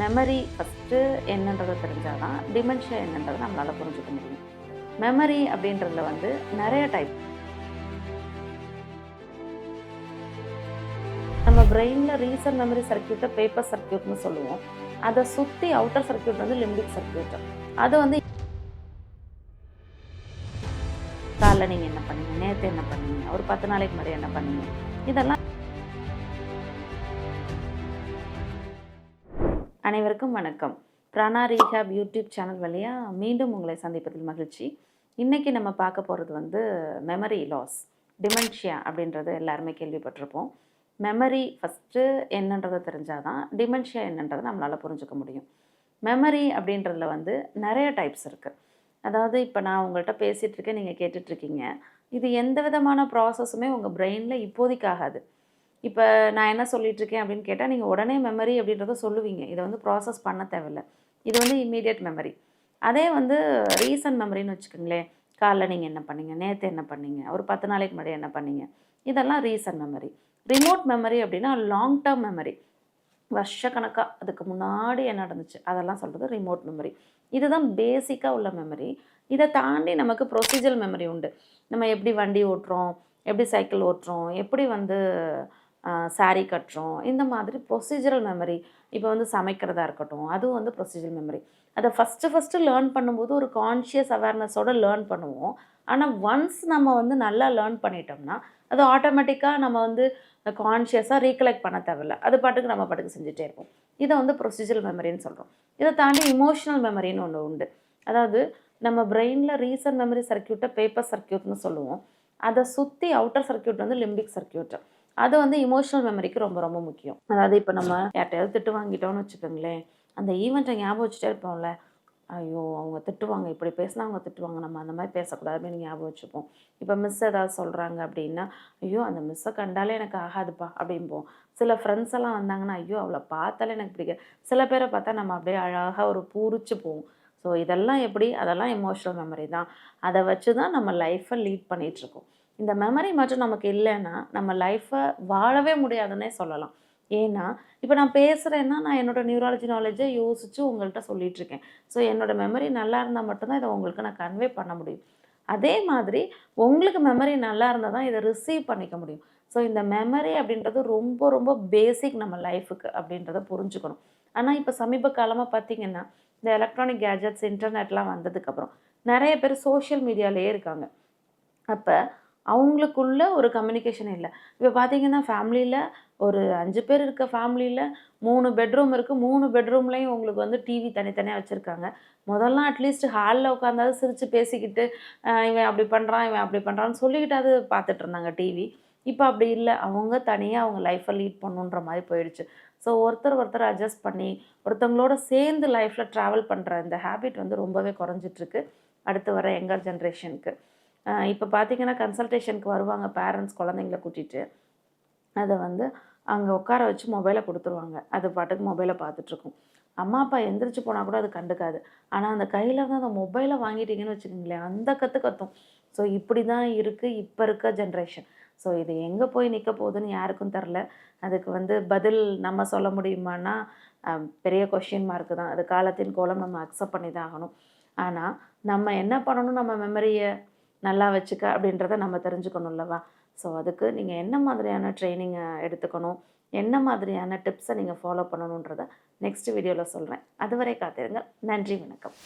Memory first என்னன்றதை தெரிஞ்சால் தான் டிமென்ஷியா என்னன்றதை நம்மளால் புரிஞ்சுக்க முடியும். மெமரி அப்படின்றதுல வந்து நிறைய டைப் நம்ம பிரெயினில் ரீசன் மெமரி சர்க்கியூட்டை பேப்பர் சர்க்கியூட்னு சொல்லுவோம். அதை சுற்றி அவுட்டர் சர்க்கியூட் வந்து லிம்பிக் சர்க்கியூட் அது வந்து காலைல நீங்கள் என்ன பண்ணீங்க? நேற்று என்ன பண்ணீங்க? ஒரு பத்து நாளைக்கு முன்னாடி என்ன பண்ணீங்க? இதெல்லாம் அனைவருக்கும் வணக்கம். பிராணா ரீஹாப் யூடியூப் சேனல் வழியாக மீண்டும் உங்களை சந்திப்பதில் மகிழ்ச்சி. இன்றைக்கி நம்ம பார்க்க போகிறது வந்து மெமரி லாஸ் டிமென்ஷியா அப்படின்றது எல்லாருமே கேள்விப்பட்டிருப்போம். மெமரி ஃபஸ்ட்டு என்னன்றதை தெரிஞ்சால் தான் டிமென்ஷியா என்னன்றதை நம்மளால் புரிஞ்சுக்க முடியும். மெமரி அப்படின்றதுல வந்து நிறைய டைப்ஸ் இருக்குது அதாவது இப்போ நான் உங்கள்கிட்ட பேசிகிட்ருக்கேன் நீங்கள் கேட்டுட்ருக்கீங்க இது எந்த விதமான ப்ராசஸுமே உங்கள் பிரெயினில் இப்போதைக்கு ஆகாது. இப்போ நான் என்ன சொல்லிகிட்ருக்கேன் அப்படின்னு கேட்டால் நீங்கள் உடனே மெமரி அப்படின்றத சொல்லுவீங்க. இதை வந்து ப்ராசஸ் பண்ண தேவையில்ல. இது வந்து இம்மீடியட் மெமரி அதே வந்து ரீசன்ட் மெமரின்னு வச்சுக்கோங்களேன். காலைல நீங்கள் என்ன பண்ணீங்க? நேற்று என்ன பண்ணீங்க? ஒரு பத்து நாளைக்கு முன்னாடி என்ன பண்ணீங்க? இதெல்லாம் ரீசன்ட் மெமரி ரிமோட் மெமரி அப்படின்னா லாங் டேர்ம் மெமரி வருஷக்கணக்காக அதுக்கு முன்னாடி என்ன நடந்துச்சு? அதெல்லாம் சொல்கிறது ரிமோட் மெமரி இதுதான் பேசிக்காக உள்ள மெமரி இதை தாண்டி நமக்கு ப்ரொசீஜர் மெமரி உண்டு. நம்ம எப்படி வண்டி ஓட்டுறோம்? எப்படி சைக்கிள் ஓட்டுறோம்? எப்படி வந்து சாரீ கட்டுறோம். இந்த மாதிரி ப்ரொசீஜரல் மெமரி இப்போ வந்து சமைக்கிறதா இருக்கட்டும் அதுவும் வந்து ப்ரொசீஜர் மெமரி அதை ஃபஸ்ட்டு ஃபஸ்ட்டு லேர்ன் பண்ணும்போது ஒரு கான்ஷியஸ் அவேர்னஸோடு லேர்ன் பண்ணுவோம். ஆனால் ஒன்ஸ் நம்ம வந்து நல்லா லேர்ன் பண்ணிட்டோம்னா அது ஆட்டோமேட்டிக்காக நம்ம வந்து கான்ஷியஸாக ரீகலெக்ட் பண்ண தேவையில்ல. அது பாட்டுக்கு நம்ம பாட்டுக்கு செஞ்சுட்டே இருப்போம். இதை வந்து ப்ரொசீஜரல் மெமரின்னு சொல்கிறோம் இதை தாண்டி இமோஷனல் மெமரின்னு ஒன்று உண்டு. அதாவது நம்ம பிரெயினில் ரீசன்ட் மெமரி சர்க்கியூட்டை பேப்பர் சர்க்கியூட்னு சொல்லுவோம். அதை சுற்றி அவுட்டர் சர்க்கியூட் வந்து லிம்பிக் சர்க்கியூட் அது வந்து இமோஷனல் மெமரிக்கு ரொம்ப ரொம்ப முக்கியம். அதாவது இப்போ நம்ம யார்ட்டையாவது திட்டு வாங்கிட்டோம்னு வச்சுக்கோங்களேன் அந்த ஈவெண்ட்டை ஞாபகம் வச்சுட்டே இருப்போம்ல ஐயோ அவங்க திட்டுவாங்க இப்படி பேசினா அவங்க திட்டுவாங்க நம்ம அந்த மாதிரி பேசக்கூடாது அப்படின்னு ஞாபகம் வச்சுப்போம். இப்போ மிஸ் ஏதாவது சொல்கிறாங்க அப்படின்னா ஐயோ அந்த மிஸ்ஸை கண்டாலே எனக்கு ஆகாதுப்பா அப்படிம்போம். சில ஃப்ரெண்ட்ஸ் எல்லாம் வந்தாங்கன்னா ஐயோ அவளை பார்த்தாலே எனக்கு பிடிக்காது. சில பேரை பார்த்தா நம்ம அப்படியே அழகாக ஒரு பூரிச்சு போவோம். ஸோ இதெல்லாம் எப்படி? அதெல்லாம் எமோஷனல் மெமரி தான். அதை வச்சு தான் நம்ம லைஃப்பை லீட் பண்ணிகிட்ருக்கோம் இந்த மெமரி மட்டும் நமக்கு இல்லைன்னா நம்ம லைஃப்பை வாழவே முடியாதுன்னே சொல்லலாம். ஏன்னா இப்போ நான் பேசுகிறேன்னா நான் என்னோடய நியூராலஜி நாலேஜை யோசித்து உங்கள்கிட்ட சொல்லிகிட்டு இருக்கேன் ஸோ என்னோடய மெமரி நல்லா இருந்தால் மட்டும்தான் இதை உங்களுக்கு நான் கன்வே பண்ண முடியும். அதே மாதிரி உங்களுக்கு மெமரி நல்லா இருந்தால் தான் இதை ரிசீவ் பண்ணிக்க முடியும். ஸோ இந்த மெமரி அப்படின்றது ரொம்ப ரொம்ப பேசிக் நம்ம லைஃபுக்கு அப்படின்றத புரிஞ்சுக்கணும். ஆனால் இப்போ சமீப காலமாக பார்த்தீங்கன்னா இந்த எலக்ட்ரானிக் கேஜெட்ஸ் இன்டர்நெட்லாம் வந்ததுக்கப்புறம் நிறைய பேர் சோஷியல் மீடியாலேயே இருக்காங்க. அப்போ அவங்களுக்குள்ள ஒரு கம்யூனிகேஷன் இல்லை. இப்போ பார்த்தீங்கன்னா ஃபேமிலியில் ஒரு அஞ்சு பேர் இருக்க ஃபேமிலியில் மூணு பெட்ரூம் இருக்குது மூணு பெட்ரூம்லேயும் உங்களுக்கு வந்து டிவி தனித்தனியாக வச்சுருக்காங்க. முதல்லாம் அட்லீஸ்ட் ஹாலில் உட்காந்தாது சிரித்து பேசிக்கிட்டு இவன் அப்படி பண்ணுறான் இவன் அப்படி பண்ணுறான்னு சொல்லிக்கிட்டாவது பார்த்துட்டு இருந்தாங்க டிவி இப்போ அப்படி இல்லை. அவங்க தனியாக அவங்க லைஃப்பை லீட் பண்ணுன்ற மாதிரி போயிடுச்சு. ஸோ ஒருத்தர் ஒருத்தர் அட்ஜஸ்ட் பண்ணி ஒருத்தவங்களோட சேர்ந்து லைஃப்பில் ட்ராவல் பண்ணுற இந்த ஹேபிட் வந்து ரொம்பவே குறைஞ்சிட்ருக்கு அடுத்து வர யங்கர் ஜென்ரேஷனுக்கு இப்போ பார்த்திங்கன்னா கன்சல்டேஷனுக்கு வருவாங்க பேரண்ட்ஸ் குழந்தைங்கள கூட்டிகிட்டு அதை வந்து அங்கே உட்கார வச்சு மொபைலை கொடுத்துருவாங்க. அது பாட்டுக்கு மொபைலை பார்த்துட்ருக்கும் அம்மா அப்பா எந்திரிச்சு போனால் கூட அது கண்டுக்காது. ஆனால் அந்த கையில் இருந்து அந்த மொபைலை வாங்கிட்டீங்கன்னு வச்சுக்கோங்களேன் அந்த கற்று கத்தும். ஸோ இப்படி தான் இருக்குது இப்போ இருக்க ஜென்ரேஷன் ஸோ இது எங்கே போய் நிற்க போகுதுன்னு யாருக்கும் தெரில அதுக்கு வந்து பதில் நம்ம சொல்ல முடியுமான்னா பெரிய கொஷின் மார்க்கு தான். அது காலத்தின் கோலம் நம்ம அக்செப்ட் பண்ணி தான் ஆகணும். ஆனால் நம்ம என்ன பண்ணணும் நம்ம மெமரியை நல்லா வச்சுக்க அப்படின்றத நம்ம தெரிஞ்சுக்கணும்லவா ஸோ அதுக்கு நீங்கள் என்ன மாதிரியான ட்ரைனிங்கை எடுத்துக்கணும்? என்ன மாதிரியான டிப்ஸை நீங்கள் ஃபாலோ பண்ணணுன்றதை நெக்ஸ்ட் வீடியோவில் சொல்கிறேன் அதுவரை காத்திருங்க நன்றி வணக்கம்.